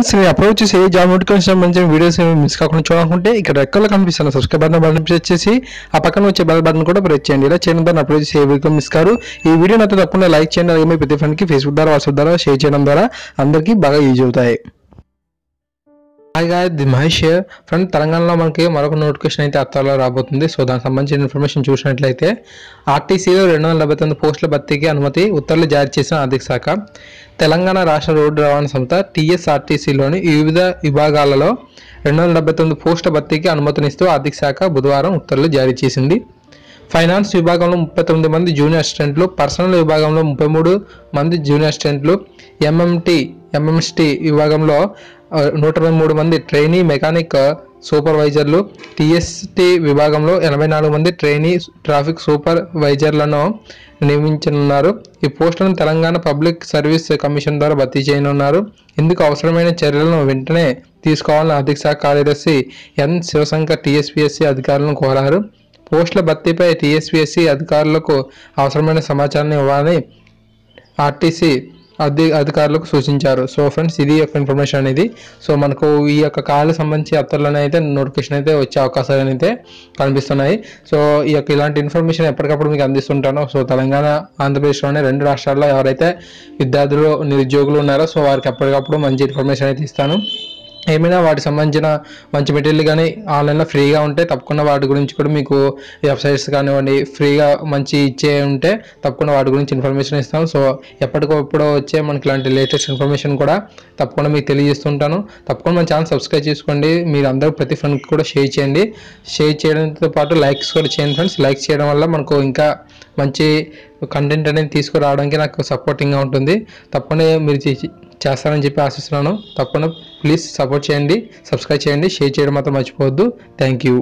Friends నేను చేసి ఏ జాబ్ నోటిఫికేషన్ సంబంధించిన వీడియోస్ ఏమి మిస్ కాకుండా చూడాలనుకుంటే ఇక్కడ రెక్కలు కనిపిస్తున్న సబ్స్క్రైబ్ బటన్ బటన్ ప్రెస్ చేసి ఆ పక్కన వచ్చే బెల్ బటన్ కూడా ప్రెస్ చేయండి. ఇలా చేయడం ద్వారా అప్లోడ్ చేసి ఏ వీడియో మిస్ కారు. ఈ వీడియో నాతో తప్పకుండా లైక్ చేయండి. అలాగే మీ ప్రతి ఫ్రెండ్కి ఫేస్బుక్ ద్వారా వాట్సాప్ ద్వారా షేర్ చేయడం ద్వారా అందరికీ బాగా యూజ్ అవుతాయి. Hi guys the Mahesh friend తెలంగాణలో మనకి మరొక నోటిఫికేషన్ అయితే అత్తాలో రాబోతుంది. సో దానికి సంబంధించిన ఇన్ఫర్మేషన్ చూసినట్లయితే ఆర్టీసీలో రెండు వందల డెబ్బై తొమ్మిది పోస్టుల భర్తీకి అనుమతి ఉత్తర్వులు జారీ చేసిన ఆర్థిక శాఖ తెలంగాణ రాష్ట్ర రోడ్డు రవాణా సంస్థ టీఎస్ఆర్టీసీలోని వివిధ విభాగాలలో రెండు వందల డెబ్బై తొమ్మిది పోస్టుల భర్తీకి అనుమతినిస్తూ ఆర్థిక శాఖ బుధవారం ఉత్తర్వులు జారీ చేసింది. ఫైనాన్స్ విభాగంలో ముప్పై తొమ్మిది మంది జూనియర్ అసిస్టెంట్లు పర్సనల్ విభాగంలో ముప్పై మూడు మంది జూనియర్ అసిస్టెంట్లు ఎంఎంటీ ఎంఎంఎస్టి విభాగంలో నూట ఇరవై మూడు మంది ట్రైనీ మెకానిక్ సూపర్వైజర్లు టీఎస్టీ విభాగంలో ఎనభై నాలుగు మంది ట్రైనీ ట్రాఫిక్ సూపర్వైజర్లను నియమించనున్నారు. ఈ పోస్టులను తెలంగాణ పబ్లిక్ సర్వీస్ కమిషన్ ద్వారా భర్తీ చేయనున్నారు. ఇందుకు అవసరమైన చర్యలను వెంటనే తీసుకోవాలని ఆర్థిక శాఖ కార్యదర్శి ఎన్. శివశంకర్ టీఎస్పీఎస్సీ అధికారులను కోరారు. పోస్టుల భర్తీపై టీఎస్పీఎస్సీ అధికారులకు అవసరమైన సమాచారాన్ని ఇవ్వాలని ఆర్టీసీ అధి అధికారులకు సూచించారు. సో ఫ్రెండ్స్ ఇది యొక్క ఇన్ఫర్మేషన్ అనేది. సో మనకు ఈ యొక్క కాళ్ళకు సంబంధించి అత్తర్లోనే అయితే నోటిఫికేషన్ అయితే వచ్చే అవకాశాలు అయితే కనిపిస్తున్నాయి. సో ఈ యొక్క ఇలాంటి ఇన్ఫర్మేషన్ ఎప్పటికప్పుడు మీకు అందిస్తుంటాను. సో తెలంగాణ ఆంధ్రప్రదేశ్లోనే రెండు రాష్ట్రాల్లో ఎవరైతే విద్యార్థులు నిరుద్యోగులు ఉన్నారో సో వారికి ఎప్పటికప్పుడు మంచి ఇన్ఫర్మేషన్ అయితే ఇస్తాను. ఏమైనా వాటికి సంబంధించిన మంచి మెటీరియల్ కానీ ఆన్లైన్లో ఫ్రీగా ఉంటే తప్పకుండా వాటి గురించి కూడా మీకు వెబ్సైట్స్ కానివ్వండి ఫ్రీగా మంచి ఇచ్చే ఉంటే తప్పకుండా వాటి గురించి ఇన్ఫర్మేషన్ ఇస్తాను సో ఎప్పటికప్పుడు వచ్చే మనకి ఇలాంటి లేటెస్ట్ ఇన్ఫర్మేషన్ కూడా తప్పకుండా మీకు తెలియజేస్తుంటాను. తప్పకుండా మన ఛానల్ సబ్స్క్రైబ్ చేసుకోండి. మీరు అందరూ ప్రతి ఫ్రెండ్కి కూడా షేర్ చేయండి. షేర్ చేయడంతో పాటు లైక్స్ కూడా చేయండి ఫ్రెండ్స్ లైక్స్ చేయడం వల్ల మనకు ఇంకా మంచి కంటెంట్ అనేది తీసుకురావడానికి నాకు సపోర్టింగ్గా ఉంటుంది. తప్పకుండా మీరు చేస్తానని చెప్పి ఆశిస్తున్నాను. తప్పకుండా ప్లీజ్ సపోర్ట్ చేయండి సబ్స్క్రైబ్ చేయండి షేర్ చేయడం మాత్రం మర్చిపోవద్దు. Thank you